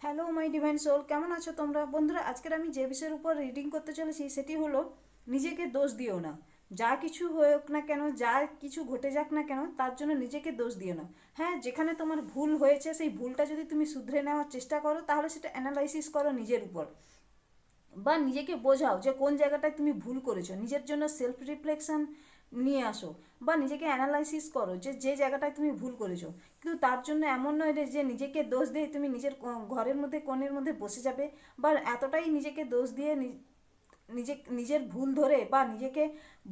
Hello my divine soul কেমন আছো তোমরা? বন্ধুরা, আজকের আমি যে বিষয়ের উপর রিডিং করতে চলেছি, সেটি হলো নিজেকে দোষ দিও না। যা কিছু হোক না কেন, যা কিছু ঘটে যাক না কেন, তার জন্য নিজেকে দোষ দিও না। হ্যাঁ যেখানে তোমার ভুল হয়েছে, সেই ভুলটা যদি তুমি শুধরে নেওয়ার চেষ্টা করো, তাহলে সেটা অ্যানালাইসিস করো নিজের উপর। বা নিজেকে বোঝাও যে কোন জায়গাটায় তুমি ভুল করেছ। নিজের জন্য সেলফ রিফ্লেকশন নিয়ে আসো বা নিজেকে অ্যানালাইসিস করো যে যে জায়গাটায় তুমি ভুল করেছ। কিন্তু তার জন্য এমন নয় যে, নিজেকে দোষ দিয়ে তুমি নিজের ঘরের মধ্যে, কোণের মধ্যে বসে যাবে বা এতটাই নিজেকে দোষ দিয়ে নিজে, নিজের ভুল ধরে বা নিজেকে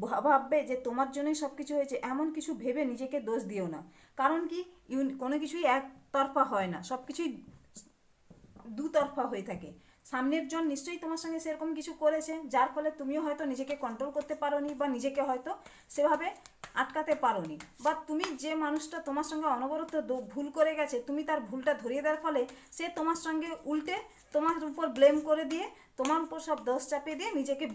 ভাববে যে, তোমার জন্যই সব কিছু হয়েছে, এমন কিছু ভেবে নিজেকে দোষ দিও না। কারণ কি? কোনো কিছুই একতরফা হয় না সব কিছুই দুতরফা হয়ে থাকে। সামনের জন নিশ্চয়ই তোমার সঙ্গে সেরকম কিছু করেছে, যার ফলে তুমিও হয়তো নিজেকে কন্ট্রোল করতে পারোনি বা নিজেকে হয়তো সেভাবে আটকাতে পারোনি। বা তুমি যে মানুষটা তোমার সঙ্গে অনবরত ভুল করে গেছে, তুমি তার ভুলটা ধরিয়ে দেওয়ার ফলে সে তোমার সঙ্গে উল্টে তোমার উপর ব্লেম করে দিয়ে তোমার উপর সব দোষ চাপিয়ে দিয়ে নিজেকে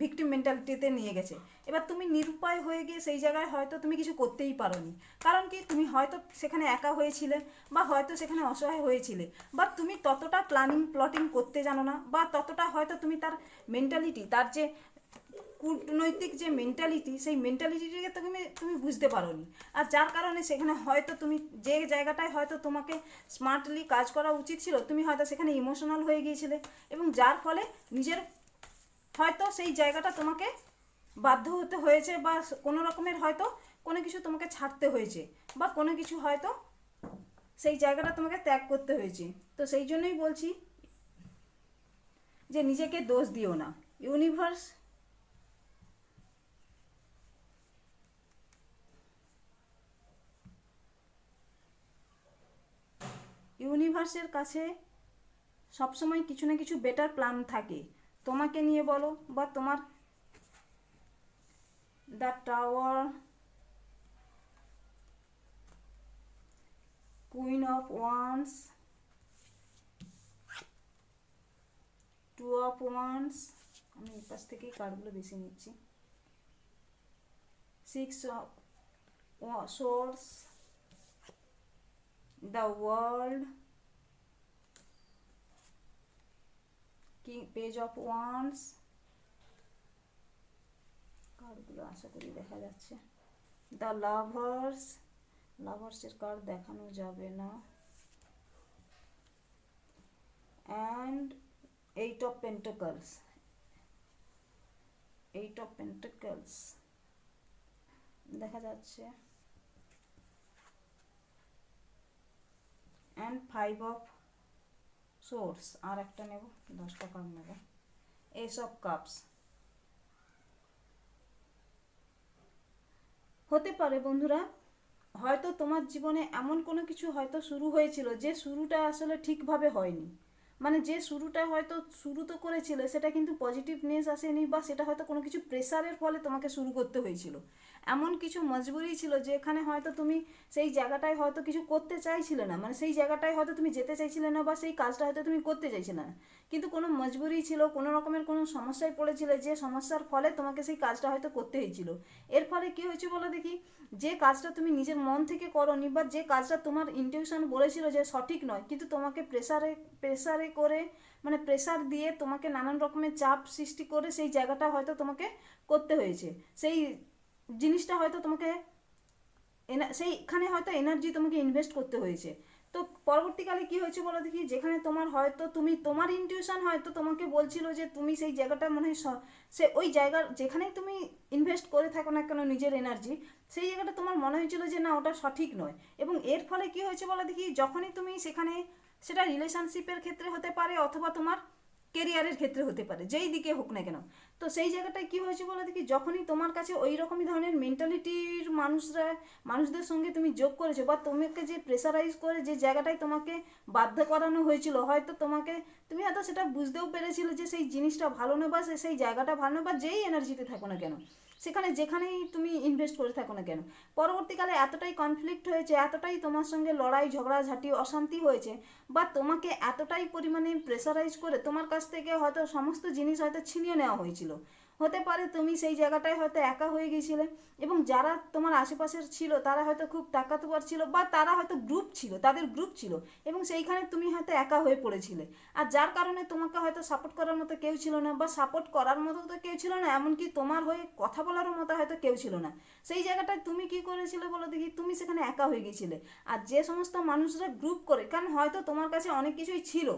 ভিকটিম মেন্টালিটিতে নিয়ে গেছে। এবার তুমি নিরুপায় হয়ে গিয়ে সেই জায়গায় হয়তো তুমি কিছু করতেই পারোনি। কারণ কি? তুমি হয়তো সেখানে একা হয়েছিলে বা হয়তো সেখানে অসহায় হয়েছিলে বা তুমি ততটা প্ল্যানিং প্লটিং করতে জানো না বা ততটা হয়তো তুমি তার মেন্টালিটি তার যে কূটনৈতিক যে মেন্টালিটি সেই মেন্টালিটিটাকে তুমি তুমি বুঝতে পারোনি। আর যার কারণে সেখানে হয়তো তুমি যে জায়গাটায় হয়তো তোমাকে স্মার্টলি কাজ করা উচিত ছিল, তুমি হয়তো সেখানে ইমোশনাল হয়ে গিয়েছিলে এবং যার ফলে নিজের হয়তো সেই জায়গাটা তোমাকে বাধ্য হতে হয়েছে বা কোনো রকমের হয়তো কোনো কিছু তোমাকে ছাড়তে হয়েছে বা কোনো কিছু হয়তো সেই জায়গাটা তোমাকে ত্যাগ করতে হয়েছে। তো সেই জন্যই বলছি যে নিজেকে দোষ দিও না। ইউনিভার্স ইউনিভার্সের কাছে সবসময় কিছু না কিছু বেটার প্ল্যান থাকে। তোমাকে নিয়ে বলো বা তোমার the tower queen of wands two of wands আমি এই পাশ থেকেই কার্ডগুলো বেছে নিচ্ছি। Six of swords the world কি পেজ অফ ওয়ান্স কার্ডগুলো আশা করি দেখা যাচ্ছে। দ্য লাভার্স লাভার্সের কার্ড দেখানো যাবে না। And eight of pentacles eight of pentacles দেখা যাচ্ছে। অ্যান্ড ফাইভ অফ সোর্স, আর একটা নেব দশটা কাপ নেব। এইসব কাপস। হতে পারে বন্ধুরা, হয়তো তোমার জীবনে এমন কোনো কিছু হয়তো শুরু হয়েছিল যে শুরুটা আসলে ঠিকভাবে হয়নি। মানে যে শুরুটা হয়তো শুরু তো করেছিলে, সেটা কিন্তু পজিটিভনেস আসেনি বা সেটা হয়তো কোনো কিছু প্রেসারের ফলে তোমাকে শুরু করতে হয়েছিল। এমন কিছু মজবুরি ছিল যেখানে হয়তো তুমি সেই জায়গাটায় হয়তো কিছু করতে চাইছিলে না। মানে সেই জায়গাটায় হয়তো তুমি যেতে চাইছিলে না বা সেই কাজটা হয়তো তুমি করতে চাইছিলে না। কিন্তু কোনো মজবুরি ছিল, কোনো রকমের কোনো সমস্যায় পড়েছিলে যে সমস্যার ফলে তোমাকে সেই কাজটা হয়তো করতে হয়েছিল এর ফলে কি হয়েছে বলো দেখি? যে কাজটা তুমি নিজের মন থেকে করনি বা যে কাজটা তোমার ইনটিউশন বলেছিল যে সঠিক নয়, কিন্তু তোমাকে প্রেসারে প্রেসারে করে মানে প্রেসার দিয়ে তোমাকে নানান রকমের চাপ সৃষ্টি করে সেই জায়গাটা হয়তো তোমাকে করতে হয়েছে। সেই জিনিসটা হয়তো তোমাকে সেইখানে হয়তো এনার্জি তোমাকে ইনভেস্ট করতে হয়েছে। তো পরবর্তীকালে কি হয়েছে বলো দেখি? যেখানে তোমার হয়তো তুমি, তোমার ইনটিউশন হয়তো তোমাকে বলছিল যে তুমি সেই জায়গাটা মনে হয় সে ওই জায়গার যেখানেই তুমি ইনভেস্ট করে থাকো না কেন নিজের এনার্জি সেই জায়গাটা তোমার মনে হয়েছিল যে না, ওটা সঠিক নয়। এবং এর ফলে কি হয়েছে বলো দেখি? যখনই তুমি সেখানে সেটা রিলেশনশিপের ক্ষেত্রে হতে পারে অথবা তোমার কেরিয়ারের ক্ষেত্রে হতে পারে, যেই দিকে হোক না কেন। তো সেই জায়গাটায় কি হয়েছে বলে দেখি? যখনই তোমার কাছে ওই রকমই ধরনের মেন্টালিটির মানুষরা, মানুষদের সঙ্গে তুমি যোগ করেছ বা তোমাকে যে প্রেশারাইজ করে যে জায়গাটায় তোমাকে বাধ্য করানো হয়েছিল, হয়তো তোমাকে, তুমি হয়তো সেটা বুঝতেও পেরেছিলে যে সেই জিনিসটা ভালো না বা সেই জায়গাটা ভালো না বা যেই এনার্জিতে থাকো না কেন। সেখানে যেখানেই তুমি ইনভেস্ট করে থাকো না কেন? পরবর্তীকালে এতটাই কনফ্লিক্ট হয়েছে, এতটাই তোমার সঙ্গে লড়াই ঝগড়াঝাটি অশান্তি হয়েছে, বা তোমাকে এতটাই পরিমাণে প্রেসারাইজ করে তোমার কাছ থেকে হয়তো সমস্ত জিনিস হয়তো ছিনিয়ে নেওয়া হয়েছিল। হতে পারে তুমি সেই জায়গাটায় হয়তো একা হয়ে গিয়েছিলে এবং যারা তোমার আশেপাশের ছিল, তারা হয়তো খুব তাকাতোয়ার ছিল বা তারা হয়তো গ্রুপ ছিল, তাদের গ্রুপ ছিল এবং সেইখানে তুমি হয়তো একা হয়ে পড়েছিলে। আর যার কারণে তোমাকে হয়তো সাপোর্ট করার মতো কেউ ছিল না বা সাপোর্ট করার মতো তো কেউ ছিল না, এমনকি তোমার হয়ে কথা বলারও মতো হয়তো কেউ ছিল না। সেই জায়গাটায় তুমি কি করেছিলে বলো দেখি? তুমি সেখানে একা হয়ে গিয়েছিলে আর যে সমস্ত মানুষরা গ্রুপ করে, কারণ হয়তো তোমার কাছে অনেক কিছুই ছিল।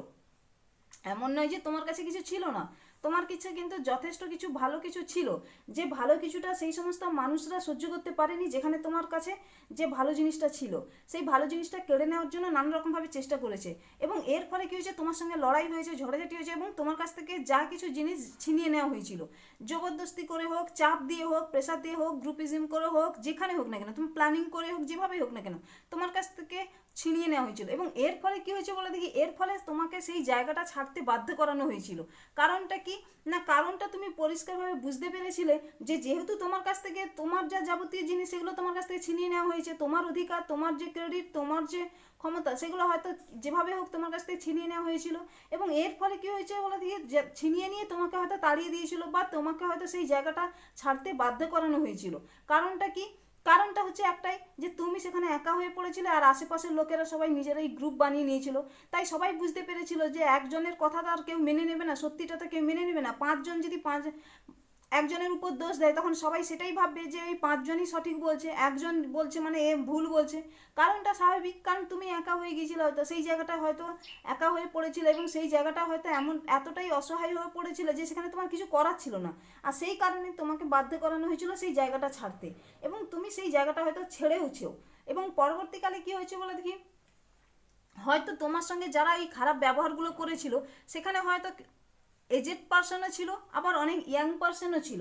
এমন নয় যে তোমার কাছে কিছু ছিল না। তোমার কিছু কিন্তু যথেষ্ট কিছু ভালো কিছু ছিল। যে ভালো কিছুটা সেই সমস্ত মানুষরা সহ্য করতে পারেনি যেখানে তোমার কাছে যে ভালো জিনিসটা ছিল। সেই ভালো জিনিসটা কেড়ে নেওয়ার জন্য নানা রকমভাবে চেষ্টা করেছে। এবং এর ফলে কী হয়েছে? তোমার সঙ্গে লড়াই হয়েছে, ঝগড়াঝাটি হয়েছে এবং তোমার কাছ থেকে যা কিছু জিনিস ছিনিয়ে নেওয়া হয়েছিল। জবরদস্তি করে হোক, চাপ দিয়ে হোক প্রেশার দিয়ে হোক গ্রুপিজম করে হোক, যেখানে হোক না কেন, তুমি প্ল্যানিং করে হোক, যেভাবেই হোক না কেন, তোমার কাছ থেকে ছিনিয়ে নেওয়া হয়েছিল। এবং এর ফলে কি হয়েছে বলে দেখি, এর ফলে তোমাকে সেই জায়গাটা ছাড়তে বাধ্য করানো হয়েছিল। কারণটা কি? না, কারণটা তুমি পরিষ্কারভাবে বুঝতে পেরেছিলে যে যেহেতু তোমার কাছ থেকে তোমার যা যাবতীয় জিনিস, সেগুলো তোমার কাছ থেকে ছিনিয়ে নেওয়া হয়েছে, তোমার অধিকার, তোমার যে ক্রেডিট তোমার যে ক্ষমতা, সেগুলো হয়তো যেভাবে হোক তোমার কাছ থেকে ছিনিয়ে নেওয়া হয়েছিল। এবং এর ফলে কি হয়েছে বলে দিয়ে ছিনিয়ে নিয়ে তোমাকে হয়তো তাড়িয়ে দিয়েছিল বা তোমাকে হয়তো সেই জায়গাটা ছাড়তে বাধ্য করানো হয়েছিল। কারণটা কি? কারণটা হচ্ছে একটাই যে তুমি সেখানে একা হয়ে পড়েছিলে আর আশেপাশের লোকেরা সবাই নিজেরাই গ্রুপ বানিয়ে নিয়েছিল। তাই সবাই বুঝতে পেরেছিল যে একজনের কথা তো আর কেউ মেনে নেবে না, সত্যিটা তো কেউ মেনে নেবে না। পাঁচজন যদি পাঁচ একজনের উপর দোষ দেয়, তখন সবাই সেটাই ভাববে যে এই পাঁচজনই সঠিক বলছে, একজন বলছে মানে এ ভুল বলছে। কারণটা স্বাভাবিক, কারণ তুমি একা হয়ে গিয়েছিলে হয়তো, সেই জায়গাটা হয়তো একা হয়ে পড়েছিল এবং সেই জায়গাটা হয়তো এমন এতটাই অসহায় হয়ে পড়েছিল যে সেখানে তোমার কিছু করার ছিল না। আর সেই কারণে তোমাকে বাধ্য করানো হয়েছিল সেই জায়গাটা ছাড়তে এবং তুমি সেই জায়গাটা হয়তো ছেড়েওছেও এবং পরবর্তীকালে কি হয়েছে বলে দেখি? হয়তো তোমার সঙ্গে যারা এই খারাপ ব্যবহারগুলো করেছিল, সেখানে হয়তো এজেড পার্সনও ছিল, আবার অনেক ইয়াং পার্সনও ছিল,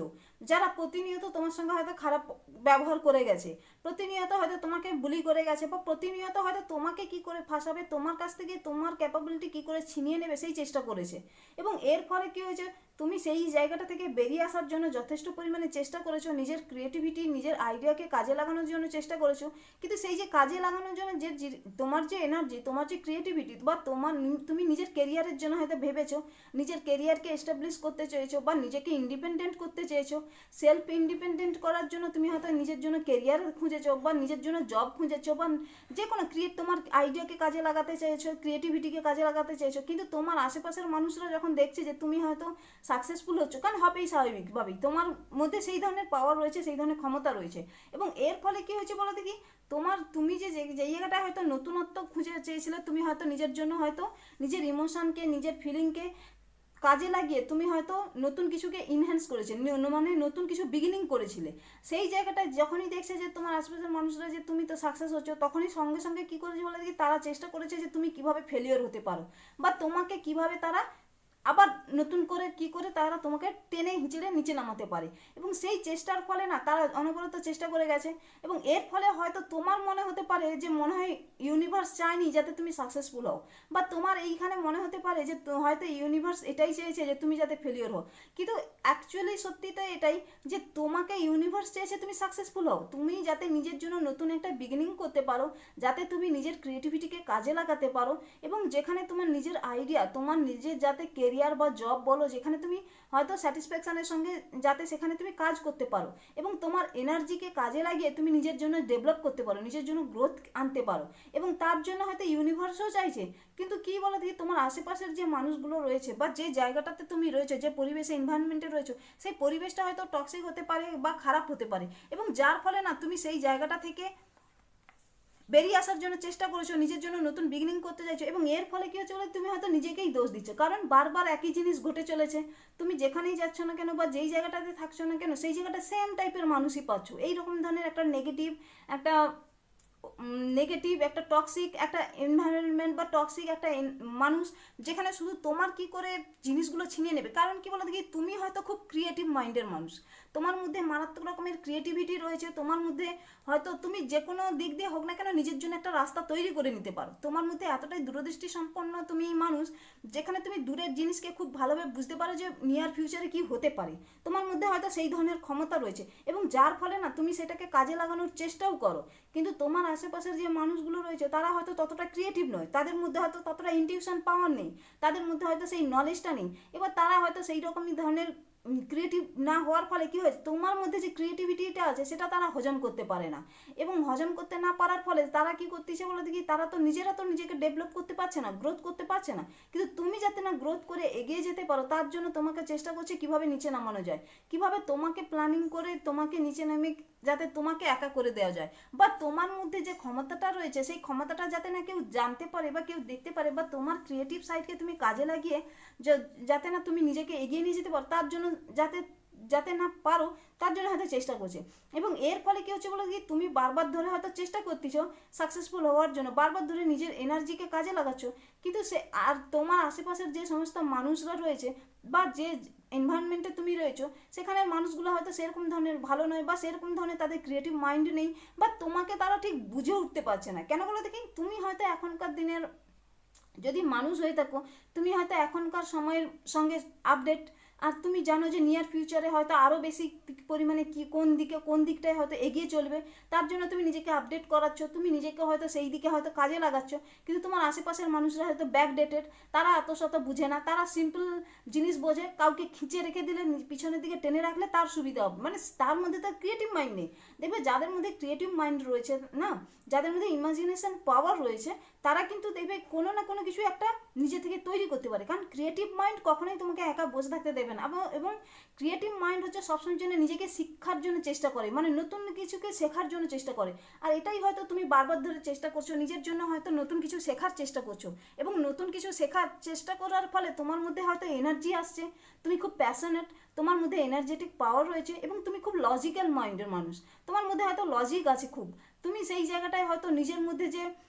যারা প্রতিনিয়ত তোমার সঙ্গে হয়তো খারাপ ব্যবহার করে গেছে। প্রতিনিয়ত হয়তো তোমাকে বুলি করে গেছে বা প্রতিনিয়ত হয়তো তোমাকে কি করে ফাঁসাবে, তোমার কাছ থেকে তোমার ক্যাপাবিলিটি কি করে ছিনিয়ে নেবে সেই চেষ্টা করেছে। এবং এর ফলে কি হয়েছে তুমি সেই জায়গাটা থেকে বেরিয়ে আসার জন্য যথেষ্ট পরিমাণে চেষ্টা করেছ, নিজের ক্রিয়েটিভিটি নিজের আইডিয়াকে কাজে লাগানোর জন্য চেষ্টা করেছ, কিন্তু সেই যে কাজে লাগানোর জন্য যে তোমার যে এনার্জি তোমার যে ক্রিয়েটিভিটি বা তোমার তুমি নিজের কেরিয়ারের জন্য হয়তো ভেবেছো, নিজের কেরিয়ারকে এস্টাবলিশ করতে চেয়েছো বা নিজেকে ইন্ডিপেন্ডেন্ট করতে চেয়েছো সেলফ ইন্ডিপেন্ডেন্ট করার জন্য তুমি হয়তো নিজের জন্য কেরিয়ার খুঁজেছো বা নিজের জন্য জব খুঁজেছো বা যে কোনো ক্রিয়েট তোমার আইডিয়াকে কাজে লাগাতে চেয়েছো ক্রিয়েটিভিটিকে কাজে লাগাতে চেয়েছো, কিন্তু তোমার আশেপাশের মানুষরা যখন দেখছে যে তুমি হয়তো সাকসেসফুল হচ্ছ, কারণ হবেই স্বাভাবিকভাবেই তোমার মধ্যে সেই ধরনের পাওয়ার রয়েছে, সেই ধরনের ক্ষমতা রয়েছে। এবং এর ফলে কি হয়েছে বলো দেখি? তোমার, তুমি যে যে জায়গাটায় হয়তো নতুনত্ব খুঁজে চেয়েছিলে, তুমি হয়তো নিজের জন্য হয়তো নিজের ইমোশনকে নিজের ফিলিংকে কাজে লাগিয়ে তুমি হয়তো নতুন কিছুকে ইনহ্যান্স করেছে মানে নতুন কিছু বিগিনিং করেছিলে। সেই জায়গাটায় যখনই দেখছে যে তোমার আশেপাশের মানুষরা যে তুমি তো সাকসেস হচ্ছ, তখনই সঙ্গে সঙ্গে কি করেছে বলে দেখি? তারা চেষ্টা করেছে যে তুমি কীভাবে ফেলিওর হতে পারো। বা তোমাকে কীভাবে তারা আবার নতুন করে কি করে তারা তোমাকে টেনে হিঁচড়ে নিচে নামাতে পারে। এবং সেই চেষ্টার ফলে না তারা অনবরত চেষ্টা করে গেছে। এবং এর ফলে হয়তো তোমার মনে হতে পারে যে মনে হয় ইউনিভার্স চায়নি যাতে তুমি সাকসেসফুল হও। বা তোমার এইখানে মনে হতে পারে যে হয়তো ইউনিভার্স এটাই চেয়েছে যে তুমি যাতে ফেলিওর হও। কিন্তু অ্যাকচুয়ালি সত্যি তো এটাই যে তোমাকে ইউনিভার্স চেয়েছে তুমি সাকসেসফুল হও। তুমি যাতে নিজের জন্য নতুন একটা বিগিনিং করতে পারো, যাতে তুমি নিজের ক্রিয়েটিভিটিকে কাজে লাগাতে পারো। এবং যেখানে তোমার নিজের আইডিয়া তোমার নিজের যাতে কেরিয়ার বা জব বলো, যেখানে তুমি হয়তো স্যাটিসফ্যাকশনের সঙ্গে যাতে সেখানে তুমি কাজ করতে পারো এবং তোমার এনার্জিকে কাজে লাগিয়ে তুমি নিজের জন্য ডেভেলপ করতে পারো, নিজের জন্য গ্রোথ আনতে পারো এবং তার জন্য হয়তো ইউনিভার্সও চাইছে। কিন্তু কি বলো দেখি, তোমার আশেপাশের যে মানুষগুলো রয়েছে বা যে জায়গাটাতে তুমি রয়েছো, যে পরিবেশে এনভায়রনমেন্টে রয়েছে, সেই পরিবেশটা হয়তো টক্সিক হতে পারে বা খারাপ হতে পারে এবং যার ফলে না, তুমি সেই জায়গাটা থেকে বেরিয়ে আসার জন্য চেষ্টা করেছ, নিজের জন্য নতুন বিগিনিং করতে চাইছো এবং এর ফলে কি হচ্ছে তুমি হয়তো নিজেকেই দোষ দিচ্ছ। কারণ বারবার একই জিনিস ঘটে চলেছে। তুমি যেখানেই যাচ্ছ না কেন বা যেই জায়গাটাতে থাকছো না কেন, সেই জায়গাটা সেম টাইপের মানুষই পাচ্ছ। এইরকম ধরনের একটা নেগেটিভ একটা নেগেটিভ একটা টক্সিক একটা এনভায়রনমেন্ট বা টক্সিক একটা মানুষ যেখানে শুধু তোমার কি করে জিনিসগুলো ছিনিয়ে নেবে? কারণ কি বলো দেখি, তুমি হয়তো খুব ক্রিয়েটিভ মাইন্ডের মানুষ। তোমার মধ্যে মারাত্মক রকমের ক্রিয়েটিভিটি রয়েছে, তোমার মধ্যে হয়তো তুমি যে কোনো দিক দিয়ে হোক না কেন নিজের জন্য একটা রাস্তা তৈরি করে নিতে পারো। তোমার মধ্যে এতটাই দূরদৃষ্টি সম্পন্ন তুমি মানুষ, যেখানে তুমি দূরের জিনিসকে খুব ভালোভাবে বুঝতে পারো যে নিয়ার ফিউচারে কি হতে পারে। তোমার মধ্যে হয়তো সেই ধরনের ক্ষমতা রয়েছে এবং যার ফলে না তুমি সেটাকে কাজে লাগানোর চেষ্টাও করো। কিন্তু তোমার আশেপাশের যে মানুষগুলো রয়েছে, তারা হয়তো ততটা ক্রিয়েটিভ নয়। তাদের মধ্যে হয়তো ততটা ইনটিউশন পাওয়ার নেই। তাদের মধ্যে হয়তো সেই নলেজটা নেই। এবার তারা হয়তো সেই রকমই ধরনের ক্রিয়েটিভ না হওয়ার ফলে কি হয়েছে? তোমার মধ্যে যে ক্রিয়েটিভিটিটা আছে, সেটা তারা হজম করতে পারে না। এবং হজম করতে না পারার ফলে তারা কি করতেছে বলে দেখি? তারা তো নিজেরা তো নিজেকে ডেভেলপ করতে পারছে না গ্রোথ করতে পারছে না। কিন্তু তুমি যাতে না গ্রোথ করে এগিয়ে যেতে পারো, তার জন্য তোমাকে চেষ্টা করছে কীভাবে নিচে নামানো যায়। কীভাবে তোমাকে প্ল্যানিং করে তোমাকে নিচে নামে যাতে তোমাকে একা করে দেওয়া যায়। বা তোমার মধ্যে যে ক্ষমতাটা রয়েছে, সেই ক্ষমতাটা যাতে না কেউ জানতে পারে বা কেউ দেখতে পারে বা তোমার ক্রিয়েটিভ সাইডকে তুমি কাজে লাগিয়ে যাতে না তুমি নিজেকে এগিয়ে নিয়ে যেতে পারো, তার জন্য যাতে যাতে না পারো, তার জন্য হয়তো চেষ্টা করছে। এবং এর ফলে কি হচ্ছে বলো কি? তুমি বারবার ধরে হয়তো চেষ্টা করতেছো সাকসেসফুল হওয়ার জন্য, বারবার ধরে নিজের এনার্জিকে কাজে লাগাচ্ছ। কিন্তু সে, আর তোমার আশেপাশের যে সমস্ত মানুষরা রয়েছে বা যে এনভায়রনমেন্টে তুমি রয়েছো সেখানের মানুষগুলো হয়তো সেরকম ধরনের ভালো নয় বা সেরকম ধরনের তাদের ক্রিয়েটিভ মাইন্ড নেই বা তোমাকে তারা ঠিক বুঝে উঠতে পারছে না। কেন বলো দেখি? তুমি হয়তো এখনকার দিনের, যদি মানুষ হয়ে থাকো, তুমি হয়তো এখনকার সময়ের সঙ্গে আপডেট আর তুমি জানো যে নিয়ার ফিউচারে হয়তো আরও বেশি পরিমাণে কি, কোন দিকে, কোন দিকটায় হয়তো এগিয়ে চলবে, তার জন্য তুমি নিজেকে আপডেট করাচ্ছ, তুমি নিজেকে হয়তো সেই দিকে হয়তো কাজে লাগাচ্ছ, কিন্তু তোমার আশেপাশের মানুষরা হয়তো ব্যাকডেটেড তারা এত শত বুঝে না, তারা সিম্পল জিনিস বোঝে, কাউকে খিঁচে রেখে দিলে পিছনের দিকে টেনে রাখলে তার সুবিধা হবে মানে তার মধ্যে তার ক্রিয়েটিভ মাইন্ড নেই। দেখবে যাদের মধ্যে ক্রিয়েটিভ মাইন্ড রয়েছে না, যাদের মধ্যে ইমাজিনেশন পাওয়ার রয়েছে তারা কিন্তু দেখবে কোনো না কোনো কিছু একটা নিজে থেকে তৈরি করতে পারে। কারণ ক্রিয়েটিভ মাইন্ড কখনোই তোমাকে একা বসে থাকতে দেবে না। এবং- ক্রিয়েটিভ মাইন্ড হচ্ছে সবসময় জন্য নিজেকে শিক্ষার জন্য চেষ্টা করে। মানে নতুন কিছুকে শেখার জন্য চেষ্টা করে। আর এটাই হয়তো তুমি বারবার ধরে চেষ্টা করছ, নিজের জন্য হয়তো নতুন কিছু শেখার চেষ্টা করছ। এবং নতুন কিছু শেখার চেষ্টা করার ফলে তোমার মধ্যে হয়তো এনার্জি আসছে। তুমি খুব প্যাশনেট তোমার মধ্যে এনার্জেটিক পাওয়ার রয়েছে এবং তুমি খুব লজিক্যাল মাইন্ডের মানুষ। তোমার মধ্যে হয়তো লজিক আছে খুব। তুমি সেই জায়গাটায় হয়তো নিজের মধ্যে যে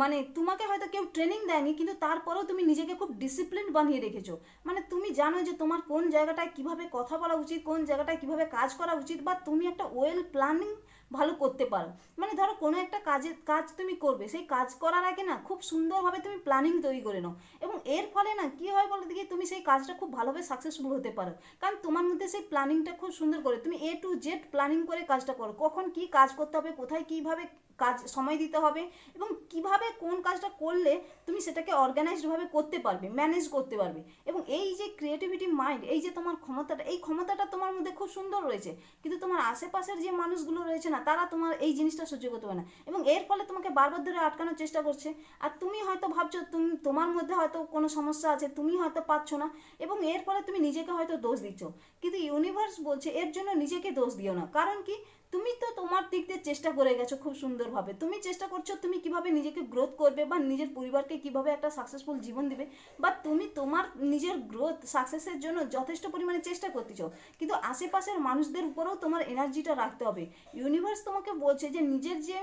মানে তোমাকে হয়তো কেউ ট্রেনিং দেয়নি, কিন্তু তারপরেও তুমি নিজেকে খুব ডিসিপ্লিন বানিয়ে রেখেছো। মানে তুমি জানো যে তোমার কোন জায়গাটায় কীভাবে কথা বলা উচিত, কোন জায়গাটায় কীভাবে কাজ করা উচিত, বা তুমি একটা ওয়েল প্ল্যানিং ভালো করতে পারো। মানে ধরো কোনো একটা কাজের কাজ তুমি করবে, সেই কাজ করার আগে না খুব সুন্দরভাবে তুমি প্ল্যানিং তৈরি করে নাও। এবং এর ফলে না কি হয় বলো দেখি, তুমি সেই কাজটা খুব ভালোভাবে সাকসেসফুল হতে পারো। কারণ তোমার মধ্যে সেই প্ল্যানিংটা খুব সুন্দর করে, তুমি এ টু জেড প্ল্যানিং করে কাজটা করো। কখন কি কাজ করতে হবে, কোথায় কীভাবে কাজ, সময় দিতে হবে এবং কীভাবে কোন কাজটা করলে তুমি সেটাকে অর্গানাইজডভাবে করতে পারবে ম্যানেজ করতে পারবে। এবং এই যে ক্রিয়েটিভিটি মাইন্ড এই যে তোমার ক্ষমতাটা, এই ক্ষমতাটা তোমার মধ্যে খুব সুন্দর রয়েছে, কিন্তু তোমার আশেপাশের যে মানুষগুলো রয়েছে না, তারা তোমার এই জিনিসটা সহ্য করতে পারে না। এবং এর ফলে তোমাকে বারবার ধরে আটকানোর চেষ্টা করছে। আর তুমি হয়তো ভাবছ, তুমি, তোমার মধ্যে হয়তো কোনো সমস্যা আছে, তুমি হয়তো পাচ্ছ না। এবং এর ফলে তুমি নিজেকে হয়তো দোষ দিচ্ছ। কিন্তু ইউনিভার্স বলছে, এর জন্য নিজেকে দোষ দিও না। কারণ কি? তুমি তো তোমার দিক দিয়ে চেষ্টা করে গেছো খুব সুন্দরভাবে। তুমি চেষ্টা করছ তুমি কীভাবে নিজেকে গ্রোথ করবে বা নিজের পরিবারকে কীভাবে একটা সাকসেসফুল জীবন দিবে, বা তুমি তোমার নিজের গ্রোথ সাকসেসের জন্য যথেষ্ট পরিমাণে চেষ্টা করতেছো। কিন্তু আশেপাশের মানুষদের উপরেও তোমার এনার্জিটা রাখতে হবে। ইউনিভার্স তোমাকে বলছে যে নিজের যে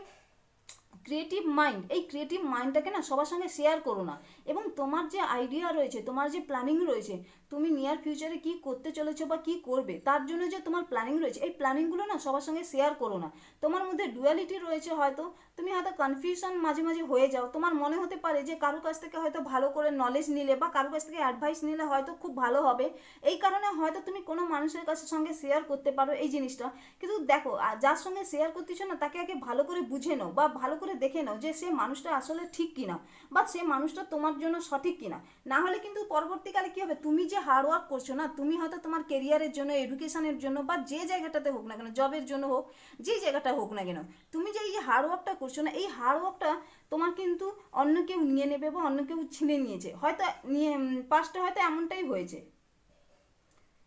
ক্রিয়েটিভ মাইন্ড এই ক্রিয়েটিভ মাইন্ডটাকে না সবার সঙ্গে শেয়ার করো না। এবং তোমার যে আইডিয়া রয়েছে, তোমার যে প্ল্যানিং রয়েছে, তুমি নিয়ার ফিউচারে কি করতে চলেছো বা কি করবে, তার জন্য যে তোমার প্ল্যানিং রয়েছে, এই প্ল্যানিংগুলো না সবার সঙ্গে শেয়ার করো না। তোমার মধ্যে ডুয়ালিটি রয়েছে হয়তো, তুমি হয়তো কনফিউশন মাঝে মাঝে হয়ে যাও। তোমার মনে হতে পারে যে কারও কাছ থেকে হয়তো ভালো করে নলেজ নিলে বা কারও কাছ থেকে অ্যাডভাইস নিলে হয়তো খুব ভালো হবে। এই কারণে হয়তো তুমি কোনো মানুষের কাছে সঙ্গে শেয়ার করতে পারো এই জিনিসটা। কিন্তু দেখো যার সঙ্গে শেয়ার করতেছো না, তাকে আগে ভালো করে বুঝে নাও বা ভালো করে দেখে নাও যে সে মানুষটা আসলে ঠিক কিনা, বা সে মানুষটা তোমার জন্য সঠিক কিনা। না হলে কিন্তু পরবর্তীকালে কি হবে? তুমি যে হার্ড ওয়ার্ক করছ না, তুমি হয়তো তোমার কেরিয়ারের জন্য এডুকেশনের জন্য, বা যে জায়গাটাতে হোক না কেন জবের জন্য হোক, যে জায়গাটা হোক না কেন, তুমি যে এই যে হার্ড ওয়ার্কটা করছ না, এই হার্ড ওয়ার্কটা তোমার কিন্তু অন্য কেউ নিয়ে নেবে বা অন্য কেউ ছিনে নিয়েছে। হয়তো নিয়ে পাঁচটা হয়তো এমনটাই হয়েছে।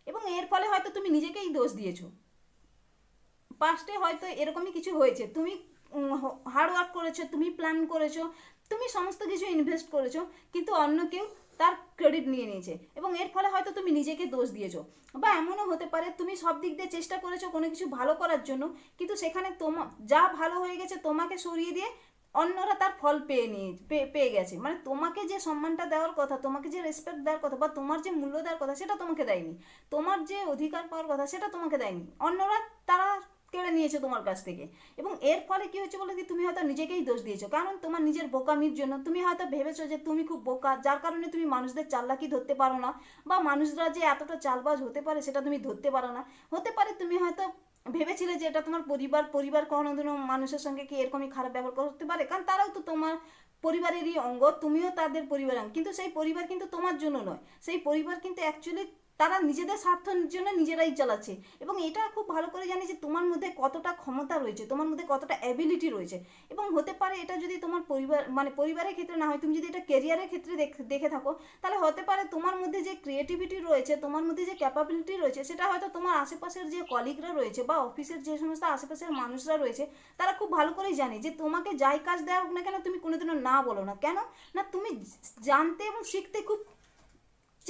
এবং এর ফলে হয়তো তুমি নিজেকেই দোষ দিয়েছ। পাস্টে হয়তো এরকমই কিছু হয়েছে। তুমি হার্ড ওয়ার্ক করেছ, তুমি প্ল্যান করেছ, তুমি সমস্ত কিছু ইনভেস্ট করেছ, কিন্তু অন্য কেউ তার ক্রেডিট নিয়ে নিয়েছে এবং এর ফলে হয়তো তুমি নিজেকে দোষ দিয়েছ। বা এমনও হতে পারে তুমি সব দিক দিয়ে চেষ্টা করেছ কোনো কিছু ভালো করার জন্য, কিন্তু সেখানে তোমা, যা ভালো হয়ে গেছে তোমাকে সরিয়ে দিয়ে অন্যরা তার ফল পেয়ে নিয়ে পেয়ে গেছে। মানে তোমাকে যে সম্মানটা দেওয়ার কথা, তোমাকে যে রেসপেক্ট দেওয়ার কথা বা তোমার যে মূল্য দেওয়ার কথা, সেটা তোমাকে দেয়নি। তোমার যে অধিকার পাওয়ার কথা, সেটা তোমাকে দেয়নি। অন্যরা তারা কেড়ে নিয়েছে তোমার কাছ থেকে। এবং এর ফলে কি হয়েছে বলে কি তুমি হয়তো নিজেকেই দোষ দিয়েছ। কারণ তোমার নিজের বোকামির জন্য তুমি হয়তো ভেবেছো যে তুমি খুব বোকা, যার কারণে তুমি মানুষদের চাল্লাকি ধরতে পারো না বা মানুষরা যে এতটা চালবাজ হতে পারে সেটা তুমি ধরতে পারো না। হতে পারে তুমি হয়তো ভেবেছিলে যে এটা তোমার পরিবার পরিবার কোনোদিনও মানুষের সঙ্গে কি এরকমই খারাপ ব্যবহার করতে পারে? কারণ তারাও তো তোমার পরিবারেরই অঙ্গ, তুমিও তাদের পরিবার কিন্তু সেই পরিবার কিন্তু তোমার জন্য নয়। সেই পরিবার কিন্তু অ্যাকচুয়ালি তারা নিজেদের স্বার্থের জন্য নিজেরাই চালাচ্ছে। এবং এটা খুব ভালো করে জানি যে তোমার মধ্যে কতটা ক্ষমতা রয়েছে, তোমার মধ্যে কতটা অ্যাবিলিটি রয়েছে। এবং হতে পারে এটা যদি তোমার পরিবার মানে পরিবারের ক্ষেত্রে না হয়, তুমি যদি এটা কেরিয়ারের ক্ষেত্রে দেখ- দেখে থাকো, তাহলে হতে পারে তোমার মধ্যে যে ক্রিয়েটিভিটি রয়েছে, তোমার মধ্যে যে ক্যাপাবিলিটি রয়েছে, সেটা হয়তো তোমার আশেপাশের যে কলিগরা রয়েছে বা অফিসের যে সমস্ত আশেপাশের মানুষরা রয়েছে, তারা খুব ভালো করেই জানে যে তোমাকে যাই কাজ দেওয়া হোক না কেন, তুমি কোনোদিনও না বলো না। কেন? না, তুমি জানতে এবং শিখতে খুব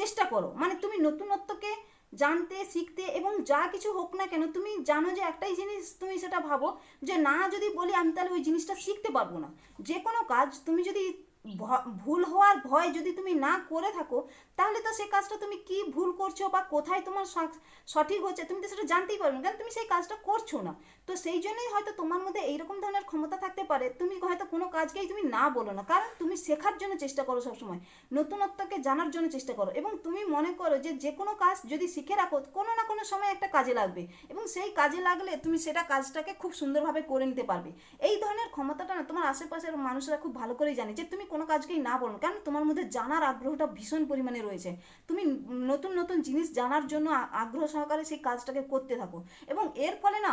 চেষ্টা করো। মানে তুমি নতুনত্বকে জানতে, শিখতে এবং যা কিছু হোক না কেন, তুমি জানো যে একটাই জিনিস তুমি সেটা ভাবো যে, না, যদি বলি আমি তাহলে ওই জিনিসটা শিখতে পারব না। যে কোনো কাজ তুমি যদি ভুল হওয়ার ভয় যদি তুমি না করে থাকো তাহলে তো সেই কাজটা তুমি কি ভুল করছ বা কোথায় তোমার সঠিক হচ্ছে, তুমি তো সেটা জানতেই পারবে কারণ তুমি সেই কাজটা করছ না? তো সেই জন্যই হয়তো তোমার মধ্যে এইরকম ধরনের ক্ষমতা থাকতে পারে, তুমি হয়তো কোনো কাজকেই তুমি না বলো না। কারণ তুমি শেখার জন্য চেষ্টা করো সবসময়, নতুনত্বকে জানার জন্য চেষ্টা করো। এবং তুমি মনে করো যে যে কোনো কাজ যদি শিখে রাখো, কোনো না কোনো সময় একটা কাজে লাগবে। এবং সেই কাজে লাগলে তুমি সেটা কাজটাকে খুব সুন্দরভাবে করে নিতে পারবে। এই ধরনের ক্ষমতাটা না তোমার আশেপাশের মানুষরা খুব ভালো করেই জানে যে তুমি কোনো কাজকেই না বলো কারণ তোমার মধ্যে জানার আগ্রহটা ভীষণ পরিমাণে রয়েছে। তুমি নতুন নতুন জিনিস জানার জন্য আগ্রহ সহকারে সেই কাজটাকে করতে থাকো। এবং এর ফলে না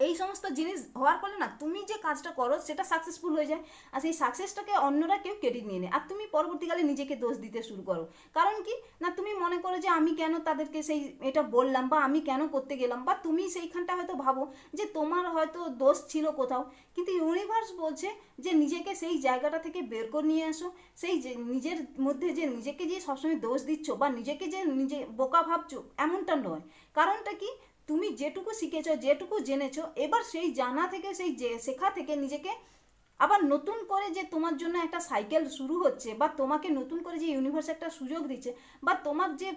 এই সমস্ত জিনিস হওয়ার ফলে না, তুমি যে কাজটা করো সেটা সাকসেসফুল হয়ে যায়। আর সেই সাকসেসটাকে অন্যরা কেউ ক্রেডিট নিয়ে নেয়। আর তুমি পরবর্তীকালে নিজেকে দোষ দিতে শুরু করো। কারণ কি? না, তুমি মনে করো যে আমি কেন তাদেরকে সেই এটা বললাম বা আমি কেন করতে গেলাম বা তুমি সেইখানটা হয়তো ভাবো যে তোমার হয়তো দোষ ছিল কোথাও। কিন্তু ইউনিভার্স বলছে যে নিজেকে সেই জায়গাটা থেকে বের করে নিয়ে আসো। সেই যে নিজের মধ্যে যে নিজেকে যে সবসময় দোষ দিচ্ছ বা নিজেকে যে নিজে বোকা ভাবছ, এমনটা নয়। কারণটা কি? তুমি যেটুকু শিখেছো যেটুকু জেনেছো এবার সেই জানা থেকে সেই শেখা থেকে নিজেকে আবার নতুন করে যে তোমার জন্য একটা সাইকেল শুরু হচ্ছে বা তোমাকে নতুন করে যে ইউনিভার্স একটা সুযোগ দিচ্ছে বা তোমার যে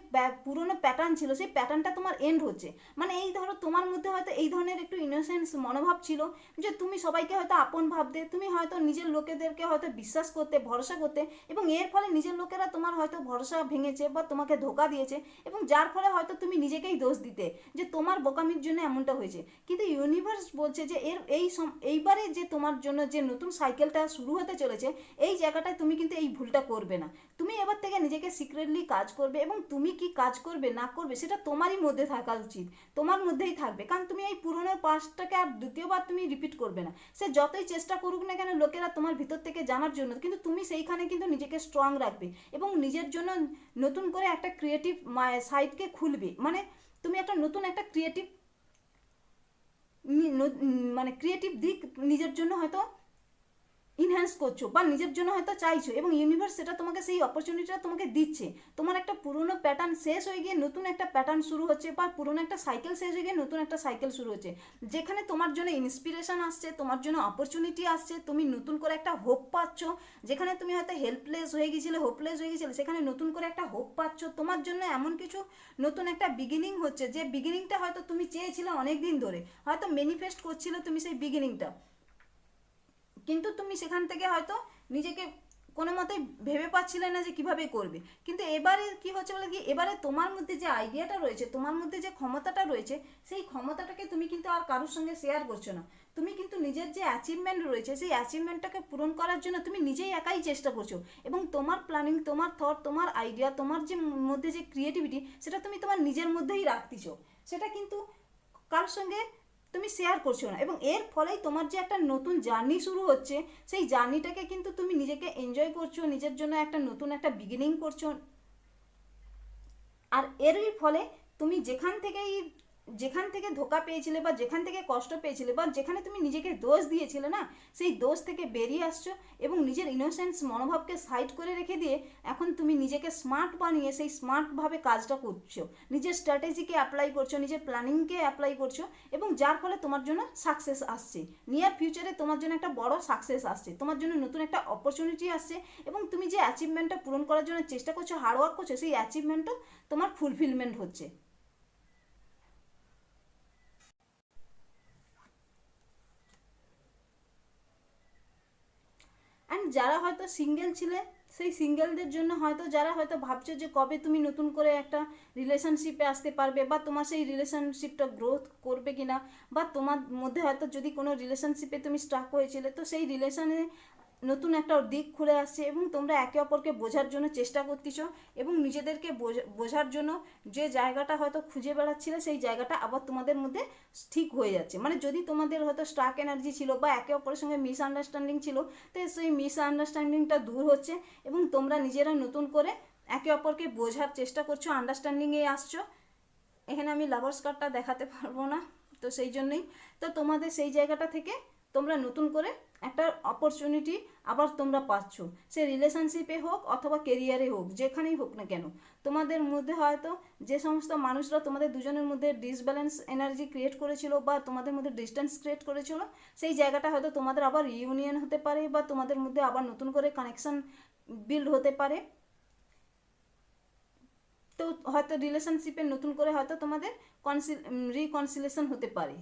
পুরনো প্যাটার্ন ছিল সেই প্যাটার্নটা তোমার এন্ড হচ্ছে। মানে এই ধরো তোমার মধ্যে হয়তো এই ধরনের একটু ইনোসেন্স মনোভাব ছিল যে তুমি সবাইকে হয়তো আপন ভাবতে, তুমি হয়তো নিজের লোকেদেরকে হয়তো বিশ্বাস করতে, ভরসা করতে এবং এর ফলে নিজের লোকেরা তোমার হয়তো ভরসা ভেঙেছে বা তোমাকে ধোকা দিয়েছে এবং যার ফলে হয়তো তুমি নিজেকেই দোষ দিতে যে তোমার বোকামির জন্য এমনটা হয়েছে। কিন্তু ইউনিভার্স বলছে যে এর, এই এইবারে যে তোমার জন্য যে নতুন সাইকেলটা শুরু হতে চলেছে, এই জায়গাটায় তুমি কিন্তু এই ভুলটা করবে না। তুমি এবার থেকে নিজেকে সিক্রেটলি কাজ করবে এবং তুমি কি কাজ করবে, না করবে, সেটা তোমারই মধ্যে থাকা উচিত। তোমার মধ্যেই থাকবে, কারণ তুমি এই পুরনো পাস্টটাকে আর দ্বিতীয়বার তুমি রিপিট করবে না। সে যতই চেষ্টা করুক না কেন, লোকেরা তোমার ভিতর থেকে জানার জন্য, কিন্তু তুমি সেইখানে কিন্তু নিজেকে স্ট্রং রাখবে এবং নিজের জন্য নতুন করে একটা ক্রিয়েটিভ সাইটকে খুলবে। মানে তুমি একটা নতুন একটা ক্রিয়েটিভ মানে ক্রিয়েটিভ দিক নিজের জন্য হয়তো ইনহ্যান্স করছ বা নিজের জন্য হয়তো চাইছো এবং ইউনিভার্স সেটা তোমাকে সেই অপরচুনিটিটা তোমাকে দিচ্ছে। তোমার একটা পুরনো প্যাটার্ন শেষ হয়ে গিয়ে নতুন একটা প্যাটার্ন শুরু হচ্ছে বা পুরনো একটা সাইকেল শেষ হয়ে গিয়ে নতুন একটা সাইকেল শুরু হচ্ছে। যেখানে তোমার জন্য ইন্সপিরেশন আসছে, তোমার জন্য অপরচুনিটি আসছে, তুমি নতুন করে একটা হোপ পাচ্ছ, যেখানে তুমি হয়তো হেল্পলেস হয়ে গেছিলে হোপলেস হয়ে গেছিলে সেখানে নতুন করে একটা হোপ পাচ্ছ। তোমার জন্য এমন কিছু নতুন একটা বিগিনিং হচ্ছে, যে বিগিনিংটা হয়তো তুমি চেয়েছিলে অনেক দিন ধরে। হয়তো ম্যানিফেস্ট করছিলে তুমি সেই বিগিনিংটা কিন্তু তুমি সেখান থেকে হয়তো নিজেকে কোনো মতে ভেবে পাচ্ছিলে না যে কীভাবে করবে। কিন্তু এবারে কি হচ্ছে বলে কি? এবারে তোমার মধ্যে যে আইডিয়াটা রয়েছে, তোমার মধ্যে যে ক্ষমতাটা রয়েছে, সেই ক্ষমতাটাকে তুমি কিন্তু আর কারোর সঙ্গে শেয়ার করছ না। তুমি কিন্তু নিজের যে অ্যাচিভমেন্ট রয়েছে, সেই অ্যাচিভমেন্টটাকে পূরণ করার জন্য তুমি নিজেই একাই চেষ্টা করছ। এবং তোমার প্ল্যানিং তোমার থট তোমার আইডিয়া তোমার যে মধ্যে যে ক্রিয়েটিভিটি সেটা তুমি তোমার নিজের মধ্যেই রাখতেছো। সেটা কিন্তু কারোর সঙ্গে তুমি শেয়ার করছ না। এবং এর ফলেই তোমার যে একটা নতুন জার্নি শুরু হচ্ছে, সেই জার্নিটাকে কিন্তু তুমি নিজেকে এনজয় করছ, নিজের জন্য একটা নতুন একটা বিগিনিং করছ। আর এরই ফলে তুমি যেখান থেকেই যেখান থেকে ধোকা পেয়েছিলে বা যেখান থেকে কষ্ট পেয়েছিলে বা যেখানে তুমি নিজেকে দোষ দিয়েছিলে না, সেই দোষ থেকে বেরিয়ে আসছো এবং নিজের ইনোসেন্স মনোভাবকে সাইড করে রেখে দিয়ে এখন তুমি নিজেকে স্মার্ট বানিয়ে সেই স্মার্টভাবে কাজটা করছ। নিজের স্ট্র্যাটেজিকে অ্যাপ্লাই করছ, নিজের প্ল্যানিংকে অ্যাপ্লাই করছ এবং যার ফলে তোমার জন্য সাকসেস আসছে। নিয়ার ফিউচারে তোমার জন্য একটা বড় সাকসেস আসছে, তোমার জন্য নতুন একটা অপরচুনিটি আসছে এবং তুমি যে অ্যাচিভমেন্টটা পূরণ করার জন্য চেষ্টা করছ হার্ডওয়ার্ক করছ, সেই অ্যাচিভমেন্টও তোমার ফুলফিলমেন্ট হচ্ছে। অ্যান্ড যারা হয়তো সিঙ্গেল ছিলে, সেই সিঙ্গেলদের জন্য হয়তো যারা হয়তো ভাবছ যে কবে তুমি নতুন করে একটা রিলেশনশিপে আসতে পারবে বা তোমার সেই রিলেশনশিপটা গ্রোথ করবে কিনা বা তোমার মধ্যে হয়তো যদি কোনো রিলেশনশিপে তুমি স্টাক হয়েছিলে, তো সেই রিলেশনে নতুন একটা দিক খুলে আসছে এবং তোমরা একে অপরকে বোঝার জন্য চেষ্টা করতেছ এবং নিজেদেরকে বোঝা- বোঝার জন্য যে জায়গাটা হয়তো খুঁজে বেড়াচ্ছিলে সেই জায়গাটা আবার তোমাদের মধ্যে ঠিক হয়ে যাচ্ছে। মানে যদি তোমাদের হয়তো স্টাক এনার্জি ছিল বা একে অপরের সঙ্গে মিসআন্ডারস্ট্যান্ডিং ছিল, তো সেই মিসআন্ডারস্ট্যান্ডিংটা দূর হচ্ছে এবং তোমরা নিজেরা নতুন করে একে অপরকে বোঝার চেষ্টা করছ আন্ডারস্ট্যান্ডিংয়ে আসছো। এখানে আমি লাভার্স কার্ডটা দেখাতে পারব না, তো সেই জন্যই। তো তোমাদের সেই জায়গাটা থেকে তোমরা নতুন করে একটা অপরচুনিটি আবার তোমরা পাচ্ছ। সে রিলেশনশিপে হোক অথবা কেরিয়ারে হোক, যেখানেই হোক না কেন। তোমাদের মধ্যে হয়তো যে সমস্ত মানুষরা তোমাদের দুজনের মধ্যে ডিসব্যালেন্স এনার্জি ক্রিয়েট করেছিল বা তোমাদের মধ্যে ডিস্টেন্স ক্রিয়েট করেছিল, সেই জায়গাটা হয়তো তোমাদের আবার ইউনিয়ন হতে পারে বা তোমাদের মধ্যে আবার নতুন করে কানেকশন বিল্ড হতে পারে। তো হয়তো রিলেশনশিপে নতুন করে হয়তো তোমাদের কনসিল রিকনসিলেশন হতে পারে।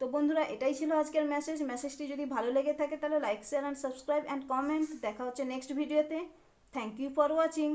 তো বন্ধুরা, এটাই ছিল আজকের মেসেজ মেসেজটি যদি ভালো লেগে থাকে, তাহলে like share and subscribe and comment দেখা হচ্ছে নেক্সট ভিডিওতে থ্যাংক ইউ ফর ওয়াচিং